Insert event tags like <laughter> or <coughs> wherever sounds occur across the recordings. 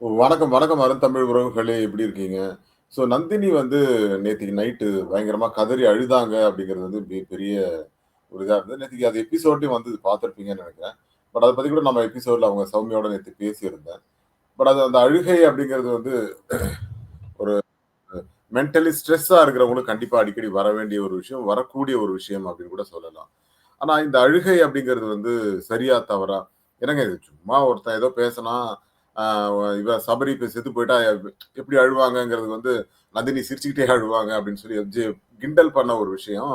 வணக்கம், வணக்கம் அருந்தமிழ் உறவுகளே! எப்படி இருக்கீங்க? ஸோ நந்தினி வந்து நேற்றுக்கு நைட்டு பயங்கரமாக கதறி அழுதாங்க அப்படிங்கிறது வந்து பெரிய ஒரு இதாக இருந்தது. நேற்றுக்கு அது எபிசோட்டையும் வந்து பார்த்துருப்பீங்கன்னு நினைக்கிறேன் பட் அதை பற்றி கூட நம்ம எபிசோட்ல அவங்க சௌமியோட நேற்று பேசியிருந்தேன். பட் அது அந்த அழுகை அப்படிங்கிறது வந்து ஒரு மென்டலி ஸ்ட்ரெஸ்ஸாக இருக்கிறவங்களுக்கு கண்டிப்பாக அடிக்கடி வர வேண்டிய ஒரு விஷயம், வரக்கூடிய ஒரு விஷயம் அப்படின்னு கூட சொல்லலாம். ஆனால் இந்த அழுகை அப்படிங்கிறது வந்து சரியா? தவறா? என்னங்க இது சும்மா ஒருத்தன் ஏதோ பேசினா இவ சபரி இப்ப செத்து போயிட்டா எப்படி அழுவாங்கங்கிறது வந்து நந்தினி சிரிச்சுக்கிட்டே அழுவாங்க அப்படின்னு சொல்லி ஜே கிண்டல் பண்ண ஒரு விஷயம்,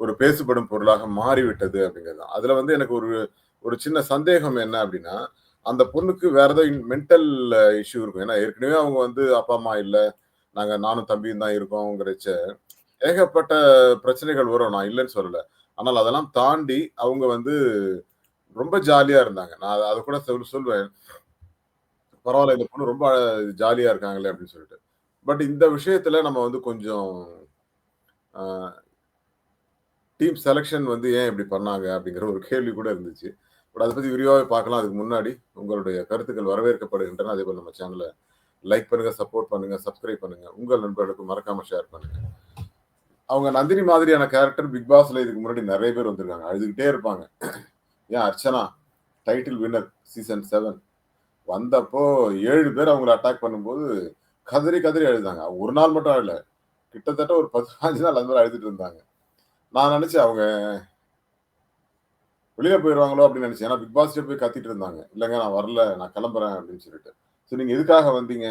ஒரு பேசுபடும் பொருளாக மாறிவிட்டது அப்படிங்கிறது தான். அதுல வந்து எனக்கு ஒரு ஒரு சின்ன சந்தேகம் என்ன அப்படின்னா, அந்த பொண்ணுக்கு வேற ஏதோ இன் மென்டல் இஷ்யூ இருக்கும். ஏன்னா ஏற்கனவே அவங்க வந்து அப்பா, அம்மா இல்லை நாங்க நானும் தம்பியும் தான் இருக்கோங்கிறச்ச ஏகப்பட்ட பிரச்சனைகள் வரும். நான் இல்லைன்னு சொல்லல. ஆனால் அதெல்லாம் தாண்டி அவங்க வந்து ரொம்ப ஜாலியா இருந்தாங்க. நான் அதை கூட சொல் சொல்வேன். பரவாயில்ல இந்த பொண்ணு ரொம்ப ஜாலியா இருக்காங்களே அப்படின்னு சொல்லிட்டு. பட் இந்த விஷயத்துல நம்ம வந்து கொஞ்சம் டீம் செலெக்ஷன் வந்து ஏன் இப்படி பண்ணாங்க? அப்படிங்கிற ஒரு கேள்வி கூட இருந்துச்சு. பட் அதை பத்தி விரிவாகவே பார்க்கலாம். அதுக்கு முன்னாடி உங்களுடைய கருத்துக்கள் வரவேற்கப்படுகின்றன. அதே போல் நம்ம சேனலை லைக் பண்ணுங்க, சப்போர்ட் பண்ணுங்க, சப்ஸ்கிரைப் பண்ணுங்க. உங்கள் நண்பர்களுக்கு மறக்காம ஷேர் பண்ணுங்க. அவங்க நந்தினி மாதிரியான கேரக்டர் பிக் பாஸ்ல இதுக்கு முன்னாடி நிறைய பேர் வந்திருக்காங்க. அழுதுகிட்டே இருப்பாங்க. ஏன் Archana title winner season seven வந்தப்போ ஏழு பேர் அவங்கள அட்டாக் பண்ணும்போது கதறி கதறி அழுதாங்க. ஒரு நாள் மட்டும் அழல. கிட்டத்தட்ட ஒரு 10, 15 நாள் அந்த மாதிரி அழுதுட்டு இருந்தாங்க. நான் நினச்சேன் அவங்க வெளியே போயிடுவாங்களோ அப்படின்னு நினச்சேன் ஏன்னா பிக் பாஸ்ட்டே போய் கத்திட்டு இருந்தாங்க. இல்லைங்க நான் வரல. நான் கிளம்புறேன் அப்படின்னு சொல்லிட்டு. சரி நீங்கள் எதுக்காக வந்தீங்க?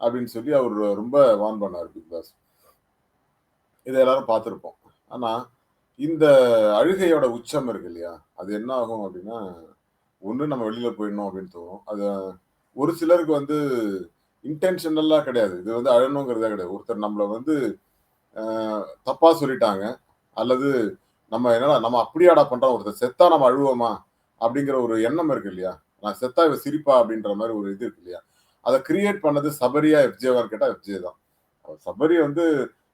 அப்படின்னு சொல்லி அவர் ரொம்ப வான் பண்ணார் பிக் பாஸ். இதை எல்லாரும் பார்த்துருப்போம் ஆனால் இந்த அழுகையோட உச்சம் இருக்கு இல்லையா? அது என்ன ஆகும் அப்படின்னா, ஒன்று நம்ம வெளியில் போயிடணும் அப்படின்னு தோணும். அது ஒரு சிலருக்கு வந்து இன்டென்ஷனலா கிடையாது. இது வந்து அழணுங்கிறதே கிடையாது. ஒருத்தர் நம்மளை வந்து தப்பாக சொல்லிட்டாங்க. அல்லது நம்ம என்னடா நம்ம அப்படியாடா பண்ணுறோம் ஒருத்தர் செத்தா நம்ம அழுவோமா? அப்படிங்கிற ஒரு எண்ணம் இருக்கு இல்லையா? நான் செத்தா இவ சிரிப்பா அப்படின்ற மாதிரி ஒரு இது இருக்கு இல்லையா? அதை கிரியேட் பண்ணது சபரியா, எஃப்ஜேவான்னு கேட்டால் எஃப்ஜே தான். சபரி வந்து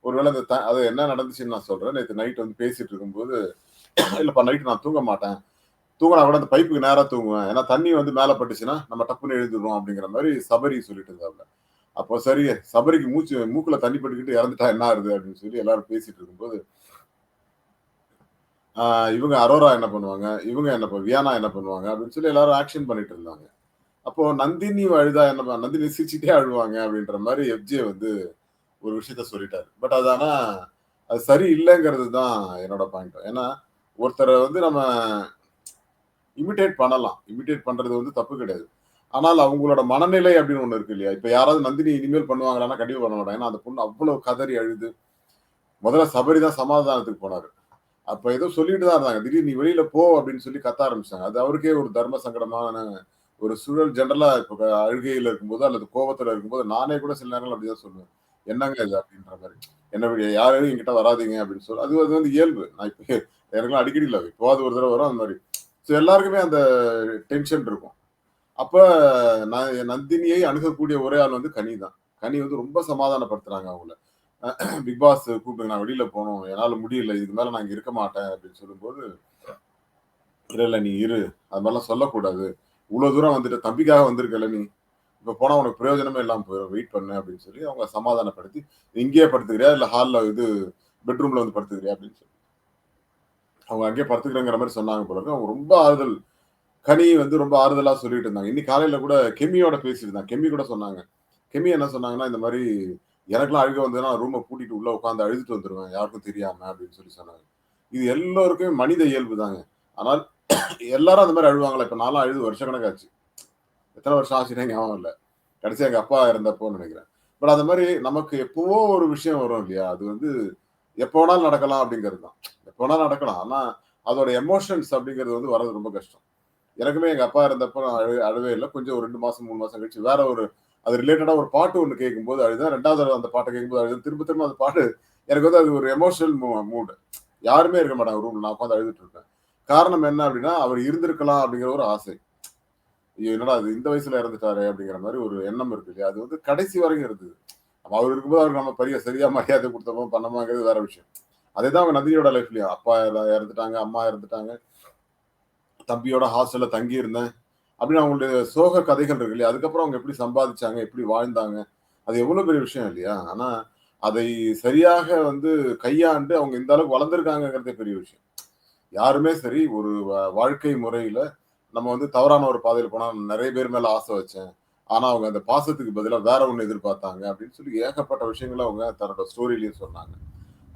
ஒருவேளை அந்த த அது என்ன நடந்துச்சுன்னு நான் சொல்றேன். நேற்று நைட் வந்து பேசிட்டு இருக்கும்போது, இல்லைப்பா நைட் நான் தூங்க மாட்டேன். தூங்கினா கூட அந்த பைப்புக்கு நேரா தூங்குவேன். ஏன்னா தண்ணி வந்து மேலே பட்டுச்சுன்னா, நம்ம டப்புன்னு எழுந்துடுவோம் அப்படிங்கிற மாதிரி சபரி சொல்லிட்டு இருந்தாங்க அப்போ சரி சபரிக்கு மூச்சு மூக்குல தண்ணி பட்டுக்கிட்டு இறந்துட்டா என்ன ஆகுது அப்படின்னு சொல்லி எல்லாரும் பேசிட்டு இருக்கும்போது இவங்க அரோரா என்ன பண்ணுவாங்க? இவங்க என்ன வியானா என்ன பண்ணுவாங்க? அப்படின்னு சொல்லி எல்லாரும் ஆக்ஷன் பண்ணிட்டு இருந்தாங்க. அப்போ நந்தினி அழுதா என்ன நந்தினி சிரிச்சுட்டே அழுவாங்க அப்படின்ற மாதிரி எஃப்ஜே வந்து ஒரு விஷயத்த சொல்லிட்டாரு. பட் அது அது சரி இல்லைங்கிறது தான் என்னோட பாயிண்ட். ஏன்னா ஒருத்தரை வந்து நம்ம இமிட்டேட் பண்ணலாம். இமிட்டேட் பண்றது வந்து தப்பு கிடையாது. ஆனால் அவங்களோட மனநிலை அப்படின்னு ஒண்ணு இருக்கு இல்லையா? இப்ப யாராவது நந்தினி இனிமேல் பண்ணுவாங்களான்னா கண்டிப்பாக பண்ண மாட்டாங்க. ஏன்னா அந்த பொண்ணு அவ்வளவு கதறி அழுது முதல்ல சபரி தான் சமாதானத்துக்கு போனாரு. அப்ப ஏதோ சொல்லிட்டு தான் இருந்தாங்க. திடீர் நீ வெளியில போ அப்படின்னு சொல்லி கத்த ஆரம்பிச்சாங்க. அது அவருக்கே ஒரு தர்ம சங்கடமான ஒரு சூழல் ஜென்ரலாக இப்போ அழுகையில இருக்கும்போது அல்லது கோபத்தில் இருக்கும்போது நானே கூட சில நேரங்கள்ல அப்படிதான் சொல்லுவேன். என்னங்க இது அப்படின்ற மாதிரி என்ன யாரும் என்கிட்ட வராதீங்க அப்படின்னு சொல்லி அது அது வந்து இயல்பு. நான் இப்போ எனக்குலாம் அடிக்கடி இல்லை எப்பவாவது ஒரு தடவை வரும் அந்த மாதிரி ஸோ எல்லாருக்குமே அந்த டென்ஷன் இருக்கும். அப்போ நான் நந்தினியை அணுகக்கூடிய ஒரே ஆள் வந்து கனி தான். கனி வந்து ரொம்ப சமாதானப்படுத்துறாங்க அவங்கள. பிக் பாஸ் கூப்பிட்டு நான் வெளியில போகணும் என்னால் முடியல. இதுக்கு மேலே நான் இருக்க மாட்டேன் அப்படின்னு சொல்லும்போது, இல்லை நீ இரு. அது மாதிரிலாம் சொல்லக்கூடாது. இவ்வளோ தூரம் வந்துட்டு தம்பிக்காக வந்திருக்கல நீ. இப்போ போனால் உனக்கு பிரயோஜனமே இல்லாமல் போயிடும் வெயிட் பண்ணு அப்படின்னு சொல்லி அவங்க சமாதானப்படுத்தி, இங்கேயே படுத்துக்கிறியா? இல்லை ஹாலில் இது பெட்ரூமில் வந்து படுத்துக்கிறியா? அப்படின்னு சொல்லி. அவங்க அங்கேயே படுத்துக்கிறேங்கிற மாதிரி சொன்னாங்க போல இருக்கு. அவங்க ரொம்ப ஆறுதல் கனி வந்து ரொம்ப ஆறுதலாக சொல்லிட்டு இருந்தாங்க. இன்னைக்கு காலையில கூட கெமியோட பேசியிருந்தாங்க. கெமி கூட சொன்னாங்க. கெமி என்ன சொன்னாங்கன்னா, இந்த மாதிரி எனக்கெல்லாம் அழுக வந்ததுன்னா ரூமை பூட்டிட்டு உள்ள உட்காந்து அழுதுட்டு வந்துருவேன். யாருக்கும் தெரியாம அப்படின்னு சொல்லி சொன்னாங்க. இது எல்லோருக்குமே மனித இயல்பு தாங்க. ஆனால் எல்லாரும் அந்த மாதிரி அழுவாங்களா? இப்ப நான்லாம் அழுது வருஷக்கணக்காச்சு. எத்தனை வருஷம் ஆச்சுன்னு ஞாபகம் இல்லை கடைசியா எங்க அப்பா இருந்தப்போன்னு நினைக்கிறேன் பட் அந்த மாதிரி நமக்கு எப்பவோ ஒரு விஷயம் வரும் இல்லையா? அது வந்து எப்போ வேணாலும் நடக்கலாம் அப்படிங்கிறது தான். வேணா நடக்கலாம். ஆனா அதோட எமோஷன்ஸ் அப்படிங்கிறது வந்து வர்றது ரொம்ப கஷ்டம். எனக்குமே எங்க அப்பா இருந்தப்போ நான் அழு அழவே இல்லை கொஞ்சம் ஒரு ரெண்டு மாசம், மூணு மாசம் கழிச்சு வேற ஒரு அது ரிலேட்டடா ஒரு பாட்டு ஒன்று கேட்கும்போது அழுதேன். ரெண்டாவது அந்த பாட்டை கேட்கும்போது அழுது திரும்ப திரும்ப அந்த பாட்டு எனக்கு வந்து அது ஒரு எமோஷனல் மூ யாருமே இருக்க மாட்டாங்க ரூம்ல. நான் உட்காந்து அழுதுட்டு இருப்பேன். காரணம் என்ன அப்படின்னா, அவர் இருந்திருக்கலாம் அப்படிங்கிற ஒரு ஆசை. ஐயோ! என்னடா அது இந்த வயசுல இறந்துட்டாரு அப்படிங்கிற மாதிரி ஒரு எண்ணம் இருக்கு இல்லையா? அது வந்து கடைசி வரைக்கும் இருந்தது. அவர் இருக்கும்போது அவருக்கு நம்ம பெரிய சரியா மரியாதை கொடுத்தோமோ பண்ணமாங்கிறது வேற விஷயம். அதேதான் அவங்க நந்தினியோட லைஃப்லயும். அப்பா இறந்துட்டாங்க, அம்மா இறந்துட்டாங்க. தம்பியோட ஹாஸ்டல்ல தங்கி இருந்தேன். அப்படின்னு அவங்களுடைய சோக கதைகள் இருக்கு இல்லையா அதுக்கப்புறம் அவங்க எப்படி சம்பாதிச்சாங்க எப்படி வாழ்ந்தாங்க அது எவ்வளவு பெரிய விஷயம் இல்லையா ஆனா அதை சரியாக வந்து கையாண்டு அவங்க இந்த அளவுக்கு வளர்ந்துருக்காங்கிறதே பெரிய விஷயம் யாருமே சரி ஒரு வாழ்க்கை முறையில நம்ம வந்து தவறான ஒரு பாதையில் போனா நிறைய பேர் மேல ஆசை வச்சேன் ஆனா அவங்க அந்த பாசத்துக்கு பதிலாக வேற ஒண்ணு எதிர்பார்த்தாங்க அப்படின்னு சொல்லி ஏகப்பட்ட விஷயங்களை அவங்க தன்னோட ஸ்டோரியிலயும் சொன்னாங்க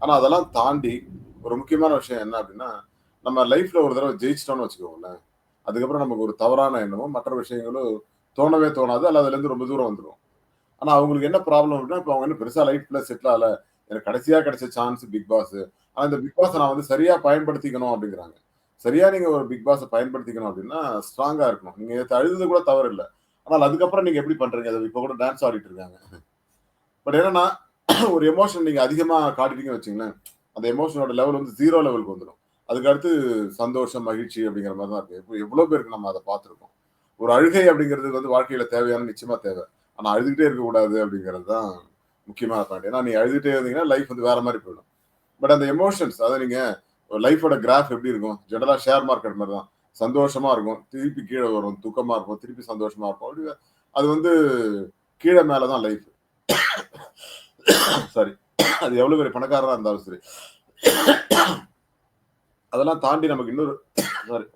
ஆனா அதெல்லாம் தாண்டி ஒரு முக்கியமான விஷயம் என்ன அப்படின்னா நம்ம லைஃப்ல ஒரு தடவை ஜெயிச்சிட்டோம்னு வச்சுக்கோங்களேன். அதுக்கப்புறம் நமக்கு ஒரு தவறான எண்ணமும் மற்ற விஷயங்களும் தோணவே தோணாது. அல்ல அதுல இருந்து ரொம்ப தூரம் வந்துடும் ஆனா அவங்களுக்கு என்ன ப்ராப்ளம் அப்படின்னா இப்போ அவங்க என்ன பெருசா லைஃப்ல செட்டில் ஆகல. எனக்கு கடைசியா கிடைச்ச சான்ஸ் பிக் பாஸ் ஆனா இந்த பிக் பாஸ் நான் வந்து சரியா பயன்படுத்திக்கணும் அப்படிங்கிறாங்க. சரியா நீங்க ஒரு பிக் பாஸை பயன்படுத்திக்கணும் அப்படின்னா ஸ்ட்ராங்கா இருக்கணும். நீங்க அழுது கூட தவறு இல்லை. ஆனால் அதுக்கப்புறம் நீங்க எப்படி பண்றீங்க? அதை இப்போ கூட டான்ஸ் ஆடிட்டு இருக்காங்க. <laughs> பட் என்னன்னா <coughs> ஒரு எமோஷன் நீங்க அதிகமா காட்டிட்டீங்கன்னு வச்சுங்களேன் அந்த எமோஷனோட லெவல் வந்து ஜீரோ லெவலுக்கு வந்துடும் அதுக்கடுத்து சந்தோஷம் மகிழ்ச்சி அப்படிங்கிற மாதிரி தான் இருக்கு. இப்போ எவ்வளவு பேருக்கு நம்ம அதை பார்த்துருக்கோம். ஒரு அழுகை அப்படிங்கிறது வந்து வாழ்க்கையில தேவையான நிச்சயமா தேவை. ஆனா அழுதுகிட்டே இருக்கக்கூடாது அப்படிங்கிறது தான் முக்கியமான பாயிண்ட் ஏன்னா நீ அழுதுகிட்டே இருந்தீங்கன்னா லைஃப் வந்து வேற மாதிரி போயிடும். பட் அந்த எமோஷன்ஸ் அதை நீங்க லைஃபோட கிராஃப் எப்படி இருக்கும்? ஜெனரலா ஷேர் மார்க்கெட் மாதிரி தான். சந்தோஷமா இருக்கும் திருப்பி கீழே வரும் துக்கமா இருக்கும் திருப்பி சந்தோஷமா இருக்கும். அப்படி அது வந்து கீழே மேலதான் லைஃப் சாரி அது எவ்வளவு பெரிய பணக்காரரா இருந்தாலும் சரி. அதெல்லாம் தாண்டி நமக்கு இன்னொரு சாரி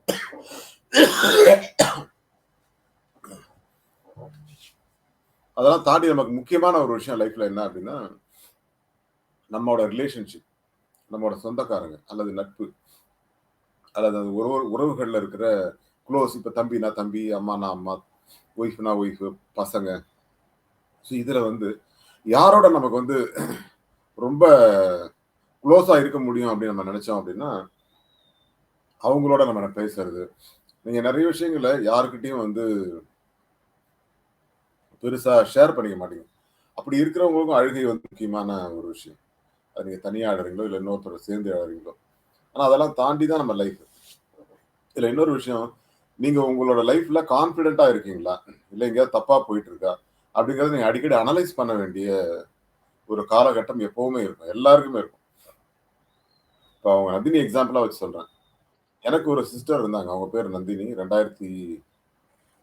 அதெல்லாம் தாண்டி நமக்கு முக்கியமான ஒரு விஷயம் லைஃப்ல என்ன அப்படின்னா நம்மளோட ரிலேஷன்ஷிப் நம்மளோட சொந்தக்காரங்க அல்லது நட்பு அல்லது அது உறவு உறவுகளில் இருக்கிற க்ளோஸ் இப்போ தம்பினா தம்பி அம்மானா அம்மா ஒய்ஃப்னா ஒய்ஃப் பசங்க. ஸோ இதில் வந்து யாரோட நமக்கு வந்து ரொம்ப க்ளோஸாக இருக்க முடியும் அப்படின்னு நம்ம நினச்சோம் அப்படின்னா அவங்களோட நம்ம பேசுறது? நீங்கள் நிறைய விஷயங்களை யாருக்கிட்டையும் வந்து பெருசாக ஷேர் பண்ணிக்க மாட்டீங்க. அப்படி இருக்கிறவங்களுக்கும் அழுகை வந்து முக்கியமான ஒரு விஷயம். அது நீங்கள் தனியாக ஆடுறீங்களோ இல்லை இன்னொருத்தரோட சேர்ந்து ஆடுறீங்களோ. ஆனால் அதெல்லாம் தாண்டி தான் நம்ம லைஃப் இதில் இன்னொரு விஷயம் நீங்கள் உங்களோட லைஃப்பில் கான்ஃபிடென்ட்டாக இருக்கீங்களா? இல்லை எங்கேயாவது தப்பாக போயிட்டு இருக்கா? அப்படிங்கறத நீங்க அடிக்கடி அனலைஸ் பண்ண வேண்டிய ஒரு காலகட்டம் எப்பவுமே இருக்கும். எல்லாருக்குமே இருக்கும். இப்போ அவங்க நந்தினி எக்ஸாம்பிளா வச்சு சொல்றேன். எனக்கு ஒரு சிஸ்டர் இருந்தாங்க. அவங்க பேர் நந்தினி. ரெண்டாயிரத்தி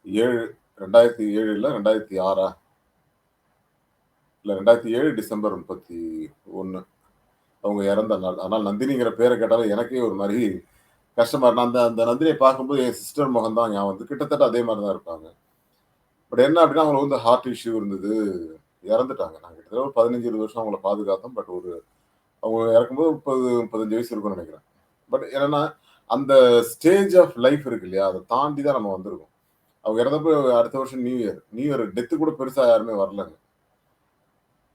ஏழு ரெண்டாயிரத்தி ஏழுல ரெண்டாயிரத்தி ஆறா? இல்லை ரெண்டாயிரத்தி ஏழு டிசம்பர் முப்பத்தி ஒன்று அவங்க இறந்த நாள். ஆனால் நந்தினிங்கிற பேரை கேட்டாலும் எனக்கே ஒரு மாதிரி கஷ்டமா நான் அந்த அந்த நந்தினியை பார்க்கும்போது என் சிஸ்டர் முகம் தான் ஞாபகம் வந்து கிட்டத்தட்ட அதே மாதிரி தான் இருப்பாங்க. பட் என்ன அப்படின்னா அவங்களுக்கு வந்து ஹார்ட் இஷ்யூ இருந்தது. இறந்துட்டாங்க. நாங்கள் கிட்டத்தட்ட ஒரு பதினஞ்சு இருபது வருஷம் அவங்கள பாதுகாத்தோம். பட் ஒரு அவங்க இறக்கும்போது முப்பது முப்பத்தஞ்சு வயசு இருக்கும்னு நினைக்கிறேன். பட் என்னன்னா அந்த ஸ்டேஜ் ஆஃப் லைஃப் இருக்கு இல்லையா? அதை தாண்டி தான் நம்ம வந்திருக்கோம். அவங்க இறந்தப்போ அடுத்த வருஷம் new year new year death கூட பெருசா யாருமே வரலங்க.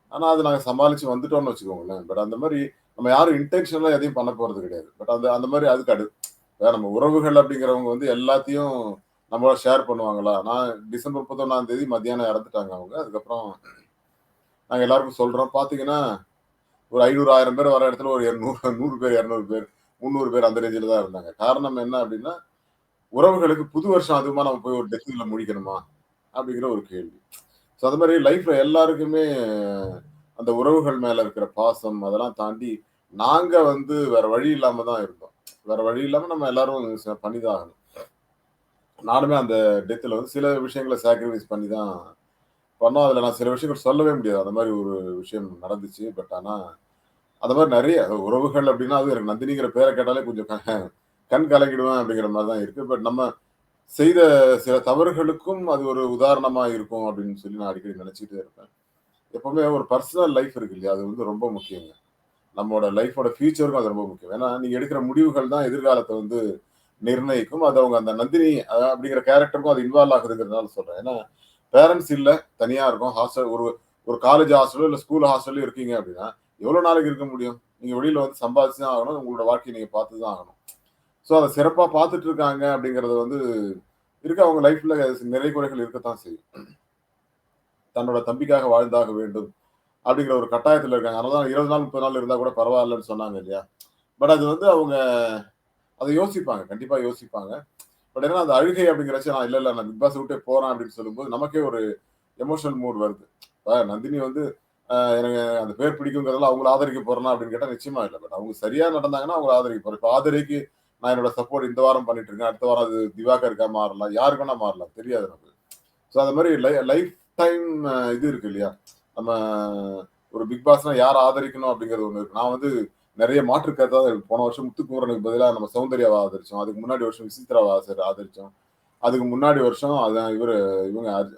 ஆனா அது நாங்க சமாளிச்சு வந்துட்டோம்னு வச்சுக்கோங்களேன். பட் அந்த மாதிரி நம்ம யாரும் இன்டென்ஷனலா எதையும் பண்ண போறது கிடையாது. பட் அந்த அந்த மாதிரி அதுக்கு அடு வேற நம்ம உறவுகள் அப்படிங்கிறவங்க வந்து எல்லாத்தையும் நம்மள ஷேர் பண்ணுவாங்களா? நான் டிசம்பர் முப்பத்தொன்னாம் தேதி மத்தியானம் இறந்துட்டாங்க அவங்க. அதுக்கப்புறம் நாங்கள் எல்லாருக்கும் சொல்றோம். பாத்தீங்கன்னா ஒரு ஐநூறு ஆயிரம் பேர் வர இடத்துல ஒரு இரநூறு நூறு பேர் இரநூறு பேர் முந்நூறு பேர் அந்த ரேஞ்சில் தான் இருந்தாங்க. காரணம் என்ன அப்படின்னா உறவுகளுக்கு புது வருஷம் அதுமா நம்ம போய் ஒரு டெஸ்ட்ல முடிக்கணுமா? அப்படிங்கிற ஒரு கேள்வி. ஸோ அது மாதிரி லைஃப்ல எல்லாருக்குமே அந்த உறவுகள் மேல இருக்கிற பாசம் அதெல்லாம் தாண்டி நாங்க வந்து வேற வழி இல்லாம தான் இருந்தோம். வேற வழி இல்லாம நம்ம எல்லாரும் பண்ணி பண்ணிதான் ஆகணும். நானுமே அந்த டெத்தில் வந்து சில விஷயங்களை சாக்ரிஃபைஸ் பண்ணி தான் பண்ணோம். அதில் நான் சில விஷயங்கள் சொல்லவே முடியாது. அந்த மாதிரி ஒரு விஷயம் நடந்துச்சு. பட் ஆனால் அந்த மாதிரி நிறைய உறவுகள் அப்படின்னா அது எனக்கு நந்தினிங்கிற பேரை கேட்டாலே கொஞ்சம் க- கண் கலங்கிடுவேன் அப்படிங்கிற மாதிரி தான் இருக்குது பட் நம்ம செய்த சில தவறுகளுக்கும் அது ஒரு உதாரணமாக இருக்கும் அப்படின்னு சொல்லி நான் அடிக்கடி நினைச்சிட்டே இருப்பேன். எப்போவுமே ஒரு பர்சனல் லைஃப் இருக்கு இல்லையா? அது வந்து ரொம்ப முக்கியங்க. நம்மளோட லைஃபோட ஃபியூச்சருக்கும் அது ரொம்ப முக்கியம். ஏன்னா நீங்கள் எடுக்கிற முடிவுகள் தான் எதிர்காலத்தை வந்து நிர்ணயிக்கும். அது அவங்க அந்த நந்தினி அப்படிங்கிற கேரக்டருக்கும் அது இன்வால்வ் ஆகுதுங்கிறதுனால சொல்றேன். ஏன்னா பேரண்ட்ஸ் இல்ல தனியா இருக்கும். ஹாஸ்டல் ஒரு ஒரு காலேஜ் ஹாஸ்டலோ இல்ல ஸ்கூல் ஹாஸ்டல்லோ இருக்கீங்க அப்படின்னா எவ்வளவு நாளைக்கு இருக்க முடியும்? நீங்க வெளியில வந்து சம்பாதிச்சு தான் ஆகணும். உங்களோட வாழ்க்கையை நீங்க பார்த்து தான் ஆகணும். ஸோ அதை சிறப்பா பார்த்துட்டு இருக்காங்க அப்படிங்கறது வந்து இருக்க. அவங்க லைஃப்ல நிறை குறைகள் இருக்கத்தான் செய்யும். தன்னோட தம்பிக்காக வாழ்ந்தாக வேண்டும் அப்படிங்கிற ஒரு கட்டாயத்தில் இருக்காங்க. அதனால இருபது நாள் முப்பது நாள் இருந்தால் கூட பரவாயில்லன்னு சொன்னாங்க இல்லையா? பட் அது வந்து அவங்க அதை யோசிப்பாங்க கண்டிப்பா யோசிப்பாங்க. பட் ஏன்னா அந்த அழுகை அப்படிங்கிறச்சு நான் இல்ல இல்ல நான் பிக் பாஸ் விட்டே போறேன் அப்படின்னு சொல்லும்போது நமக்கே ஒரு எமோஷனல் மூட் வருது. நந்தினி வந்து எனக்கு அந்த பேர் பிடிக்குங்கிறதுல அவங்கள ஆதரிக்க போறேனா அப்படின்னு கேட்டா நிச்சயமா இல்லை. பட் அவங்க சரியா நடந்தாங்கன்னா அவங்கள ஆதரிக்க போறேன். இப்போ ஆதரிக்கு நான் என்னோட சப்போர்ட் இந்த வாரம் பண்ணிட்டு இருக்கேன். அடுத்த வாரம் அது திவாகருக்கா மாறலாம்? யாருக்கு வேணா மாறலாம். தெரியாது நமக்கு. ஸோ அது மாதிரி லைஃப் டைம் இது இருக்கு இல்லையா? நம்ம ஒரு பிக் பாஸ்னா யார் ஆதரிக்கணும் அப்படிங்கிறது ஒன்று இருக்கு. நான் வந்து நிறைய மாற்று கருத்தா இருக்கு போன வருஷம் முத்துக்குமரனுக்கு பதிலாக நம்ம சௌந்தர்யாவை ஆதரிச்சோம். அதுக்கு முன்னாடி வருஷம் விசித்ராவை ஆசர் ஆதரிச்சோம். அதுக்கு முன்னாடி வருஷம் அதான் இவர் இவங்க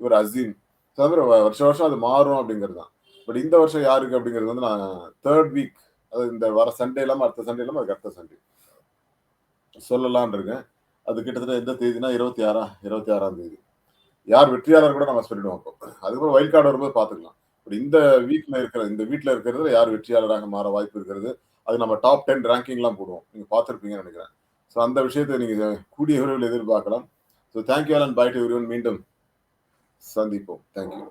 இவர் அசீம். ஸோ அது மாதிரி வ- வருஷம் வருஷம் அது மாறும் அப்படிங்கிறது தான் பட் இந்த வருஷம் யாருக்கு அப்படிங்கிறது வந்து நான் தேர்ட் வீக் அது இந்த வர சண்டே இல்லாமல் அடுத்த சண்டே இல்லாமல் அதுக்கு அடுத்த சண்டே சொல்லலான் இருக்கேன். அது கிட்டத்தட்ட எந்த தேதினா இருபத்தி ஆறா இருபத்தி ஆறாம் தேதி. யார் வெற்றியாளர் கூட நம்ம சொல்லிடுவோம் அப்போ. அதுக்கப்புறம் வயல் கார்டு வரும்போது பார்த்துக்கலாம். பட் இந்த வீக்ல இருக்கிற இந்த வீட்டில் இருக்கிறதுல யார் வெற்றியாளராக மாற வாய்ப்பு இருக்கிறது? அது நம்ம டாப் டென் ரேங்கிங்லாம் போடுவோம். நீங்கள் பார்த்துருப்பீங்கன்னு நினைக்கிறேன். ஸோ அந்த விஷயத்தை நீங்கள் கூடிய விரைவில் எதிர்பார்க்கலாம். So thank you and bye to மீண்டும் சந்திப்போம். Thank you